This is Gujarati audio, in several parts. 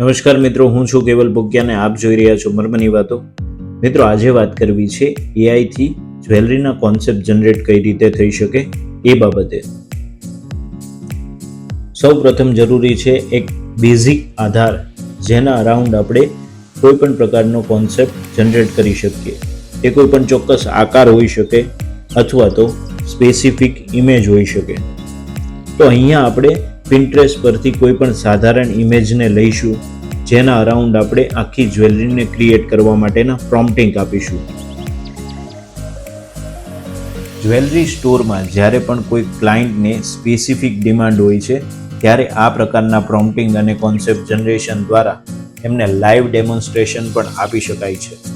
નમસ્કાર મિત્રો, હું છું કેવલ ભોગ્યા આપ જોઈ રહ્યા છો મર્મની વાતો. મિત્રો, આજે વાત કરવી છે એઆઈથી જ્વેલરીના કોન્સેપ્ટ જનરેટ કઈ રીતે થઈ શકે એ બાબતે. સૌ પ્રથમ જરૂરી છે એક બેઝિક આધાર, જેના અરાઉન્ડ આપણે કોઈ પણ પ્રકારનો કોન્સેપ્ટ જનરેટ કરી શકીએ. એ કોઈ પણ ચોક્કસ આકાર હોઈ શકે અથવા તો સ્પેસિફિક ઇમેજ હોઈ શકે. તો અહીંયા આપણે પિન્ટ્રેસ પરથી કોઈ પણ સાધારણ ઇમેજને લઈશું, જેના અરાઉન્ડ આપણે આખી જ્વેલરીને ક્રિએટ કરવા માટેના પ્રોમ્પટિંગ આપીશું. જ્વેલરી સ્ટોરમાં જ્યારે પણ કોઈ ક્લાયન્ટને સ્પેસિફિક ડિમાન્ડ હોય છે, ત્યારે આ પ્રકારના પ્રોમ્પટિંગ અને કોન્સેપ્ટ જનરેશન દ્વારા એમને લાઈવ ડેમોન્સ્ટ્રેશન પણ આપી શકાય છે.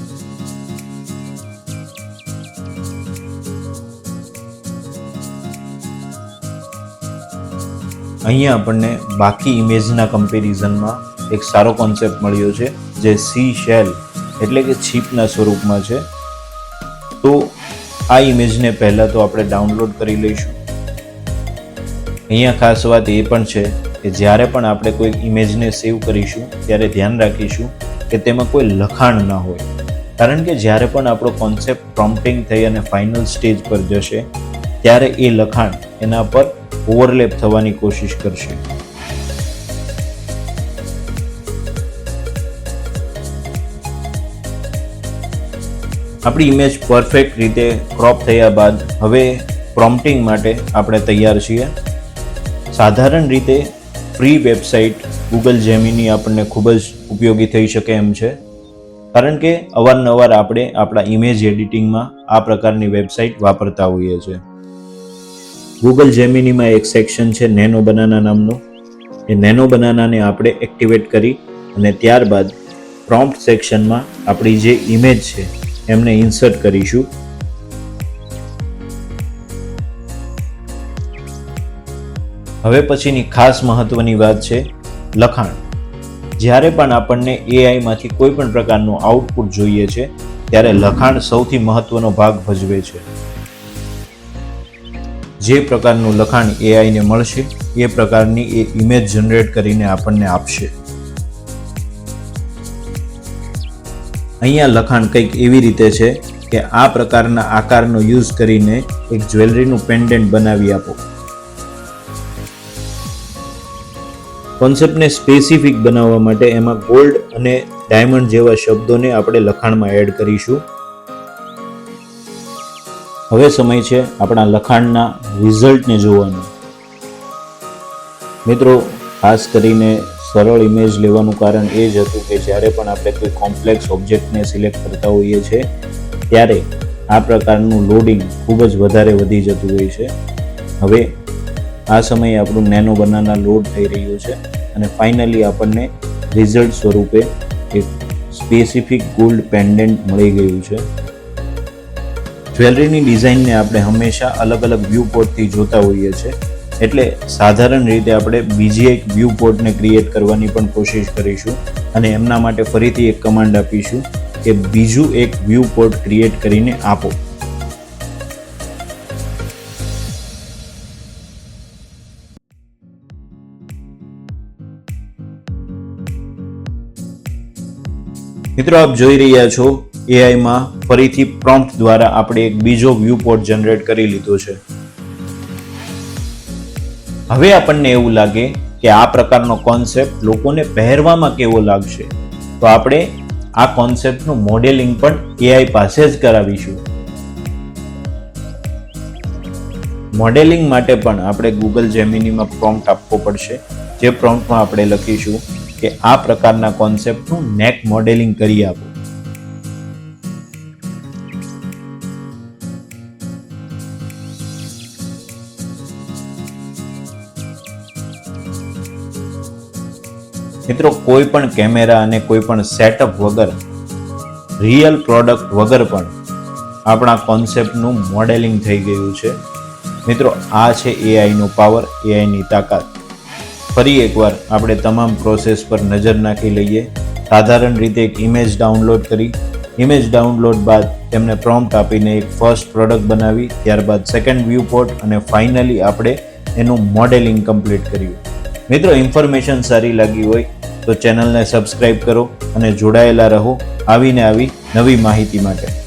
અહીંયા આપણને બાકી ઇમેજના કમ્પેરિઝનમાં એક સારો કોન્સેપ્ટ મળ્યો છે, જે સી શેલ એટલે કે છીપના સ્વરૂપમાં છે. તો આ ઇમેજને પહેલાં તો આપણે ડાઉનલોડ કરી લઈશું. અહીંયા ખાસ વાત એ પણ છે કે જ્યારે પણ આપણે કોઈ ઇમેજને સેવ કરીશું, ત્યારે ધ્યાન રાખીશું કે તેમાં કોઈ લખાણ ના હોય. કારણ કે જ્યારે પણ આપણો કોન્સેપ્ટ પ્રોમ્પિંગ થઈ અને ફાઇનલ સ્ટેજ પર જશે, ત્યારે એ લખાણ એના પર ઓવરલેપ થવાની કોશિશ કરશે. આપણી ઇમેજ પરફેક્ટ રીતે ક્રોપ થયા બાદ હવે પ્રોમ્પટિંગ માટે આપણે તૈયાર છીએ. સાધારણ રીતે ફ્રી વેબસાઇટ ગૂગલ જેમિની આપણને ખૂબ જ ઉપયોગી થઈ શકે એમ છે. કારણ કે અવારનવાર આપણે આપણા ઇમેજ એડિટિંગમાં આ પ્રકારની વેબસાઇટ વાપરતા હોઈએ છીએ. ગૂગલ જેમિનીમાં એક સેક્શન છે નેનો બનાના નામનો. એ નેનો બનાનાને આપણે એક્ટિવેટ કરી અને ત્યારબાદ પ્રોમ્પ્ટ સેક્શનમાં આપણી જે ઇમેજ છે, એમને ઇન્સર્ટ કરીશું. હવે પછીની ખાસ મહત્વની વાત છે લખાણ. જ્યારે પણ આપણને એઆઈમાંથી કોઈ પણ પ્રકારનું આઉટપુટ જોઈએ છે, ત્યારે લખાણ સૌથી મહત્વનો ભાગ ભજવે છે. જે પ્રકારનું લખાણ એઆઈને મળશે, એ પ્રકારની એ ઇમેજ જનરેટ કરીને આપણને આપશે. અહીંયા લખાણ કંઈક એવી રીતે છે કે આ પ્રકારના આકારનો યુઝ કરીને એક જ્વેલરીનું પેન્ડન્ટ બનાવી આપો. કોન્સેપ્ટને સ્પેસિફિક બનાવવા માટે એમાં ગોલ્ડ અને ડાયમંડ જેવા શબ્દોને આપણે લખાણમાં એડ કરીશું. હવે સમય છે આપણા લખાણના રિઝલ્ટને જોવાનો. મિત્રો, ખાસ કરીને સરળ ઇમેજ લેવાનું કારણ એ જ હતું કે જ્યારે પણ આપણે કોઈ કોમ્પ્લેક્સ ઓબ્જેક્ટને સિલેક્ટ કરતા હોઈએ છીએ ત્યારે આ પ્રકારનું લોડિંગ ખૂબ જ વધારે વધી જતું હોય છે. હવે આ સમયે આપણું નેનો બનાના લોડ થઈ રહ્યું છે અને ફાઇનલી આપણને રિઝલ્ટ સ્વરૂપે એક સ્પેસિફિક ગોલ્ડ પેન્ડન્ટ મળી ગયું છે. જ્વેલરીની ડિઝાઇનને આપણે હંમેશા અલગ અલગ વ્યૂ પોર્ટથી જોતા હોઈએ છીએ એટલે સાધારણ રીતે આપણે બીજી એક વ્યૂ પોર્ટને ક્રિએટ કરવાની પણ કોશિશ કરીશું અને એમના માટે ફરીથી એક કમાન્ડ આપીશું કે બીજું એક વ્યૂ પોર્ટ ક્રિએટ કરીને આપો. મિત્રો, આપ જોઈ રહ્યા છો એઆઈમાં ફરીથી પ્રોમ્પ્ટ દ્વારા આપણે એક બીજો વ્યૂ પોર્ટ જનરેટ કરી લીધો છે. હવે આપણને એવું લાગે કે આ પ્રકારનો કોન્સેપ્ટ લોકોને પહેરવામાં કેવો લાગશે? તો આપણે આ કોન્સેપ્ટનું મોડેલિંગ પણ એઆઈ પાસે જ કરાવીશું. મોડેલિંગ માટે પણ આપણે ગૂગલ જેમિનીમાં પ્રોમ્પ્ટ આપવો પડશે. જે પ્રોમ્પ્ટમાં આપણે લખીશું કે આ પ્રકારના કોન્સેપ્ટનું નેક મોડેલિંગ કરી આપો. મિત્રો, કોઈ પણ કેમેરા અને કોઈ પણ સેટઅપ વગર રિયલ પ્રોડક્ટ વગર પણ આપણા કોન્સેપ્ટનું મોડેલિંગ થઈ ગયું છે. મિત્રો, આ છે એઆઈનો પાવર એઆઈની તાકાત. ફરી એકવાર આપણે તમામ પ્રોસેસ પર નજર નાખી લઈએ. સાધારણ રીતે એક ઇમેજ ડાઉનલોડ કરી. ઇમેજ ડાઉનલોડ બાદ તેમને પ્રોમ્પ્ટ આપીને એક ફર્સ્ટ પ્રોડક્ટ બનાવી. ત્યારબાદ સેકન્ડ વ્યૂ પોર્ટ અને ફાઇનલી આપણે એનું મોડેલિંગ કમ્પ્લીટ કર્યું. મિત્રો ઇન્ફોર્મેશન સારી લાગી હોય તો ચેનલને સબસ્ક્રાઈબ કરો અને જોડાયેલા રહો આવીને આવી નવી માહિતી માટે.